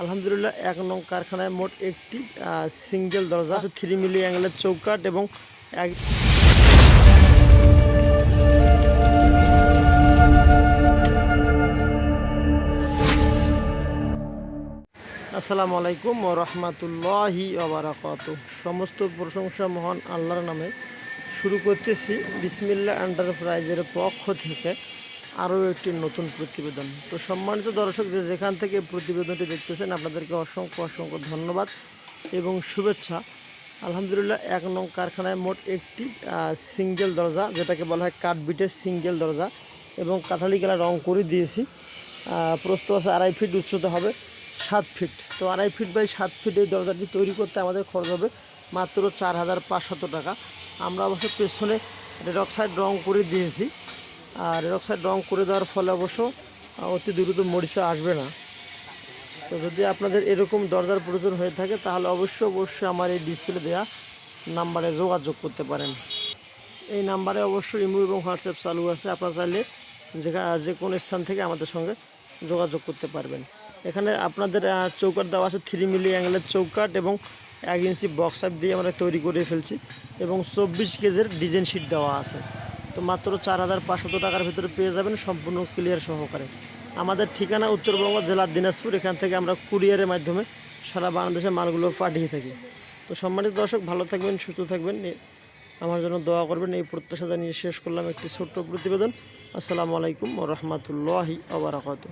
আলহামদুলিল্লাহ, এক নং কারখানায় মোট একটি সিঙ্গেল দরজা আছে, থ্রি মিলি অ্যাঙ্গেলের চৌকাট এবং এক আসসালামু আলাইকুম ও রহমতুল্লাহি সমস্ত প্রশংসা মহান আল্লাহর নামে শুরু করতেছি বিসমিল্লা এন্টারপ্রাইজের পক্ষ থেকে। আরও একটি নতুন প্রতিবেদন। তো সম্মানিত দর্শক যে যেখান থেকে প্রতিবেদনটি দেখতেছেন আপনাদেরকে অসংখ্য অসংখ্য ধন্যবাদ এবং শুভেচ্ছা। আলহামদুলিল্লাহ এক নং কারখানায় মোট একটি সিঙ্গেল দরজা যেটাকে বলা হয় কাঠবিটের সিঙ্গেল দরজা এবং কাঠালি কালার রং করে দিয়েছি। আহ, প্রস্থ আছে আড়াই ফিট উচ্চতা হবে সাত ফিট। তো আড়াই ফিট বাই সাত ফিট এই দরজাটি তৈরি করতে আমাদের খরচ হবে মাত্র চার হাজার পাঁচশত টাকা। আমরা অবশ্য পেছনে রেড সাইড রং করে দিয়েছি। আর রেড অক্সাইড রং করে দেওয়ার ফলে অবশ্য অতি দ্রুত মরিচা আসবে না। তো যদি আপনাদের এরকম দরজার প্রয়োজন হয়ে থাকে, তাহলে অবশ্যই অবশ্যই আমার এই ডিসপ্লে দেওয়া নাম্বারে যোগাযোগ করতে পারেন। এই নাম্বারে অবশ্যই ইমো এবং হোয়াটসঅ্যাপ চালু আছে। আপনারা চাইলে যেখানে যে কোনো স্থান থেকে আমাদের সঙ্গে যোগাযোগ করতে পারবেন। এখানে আপনাদের চৌকাট দেওয়া আছে থ্রি মিলি অ্যাঙ্গেলের চৌকাট এবং এক ইঞ্চি বক্স দিয়ে আমরা তৈরি করে ফেলছি এবং চব্বিশ কেজের ডিজাইন শিট দেওয়া আছে। তো মাত্র চার হাজার পাঁচশো টাকার ভিতরে পেয়ে যাবেন সম্পূর্ণ ক্লিয়ার সহকারে। আমাদের ঠিকানা উত্তরবঙ্গ জেলার দিনাজপুর, এখান থেকে আমরা কুরিয়ারের মাধ্যমে সারা বাংলাদেশে মালগুলো পাঠিয়ে থাকি। তো সম্মানিত দর্শক, ভালো থাকবেন, সুস্থ থাকবেন। আমার জন্য দোয়া করবেন। এই প্রত্যাশা জানিয়ে শেষ করলাম একটি ছোট্ট প্রতিবেদন। আসসালামু আলাইকুম রহমতুল্লাহি আবরাকাত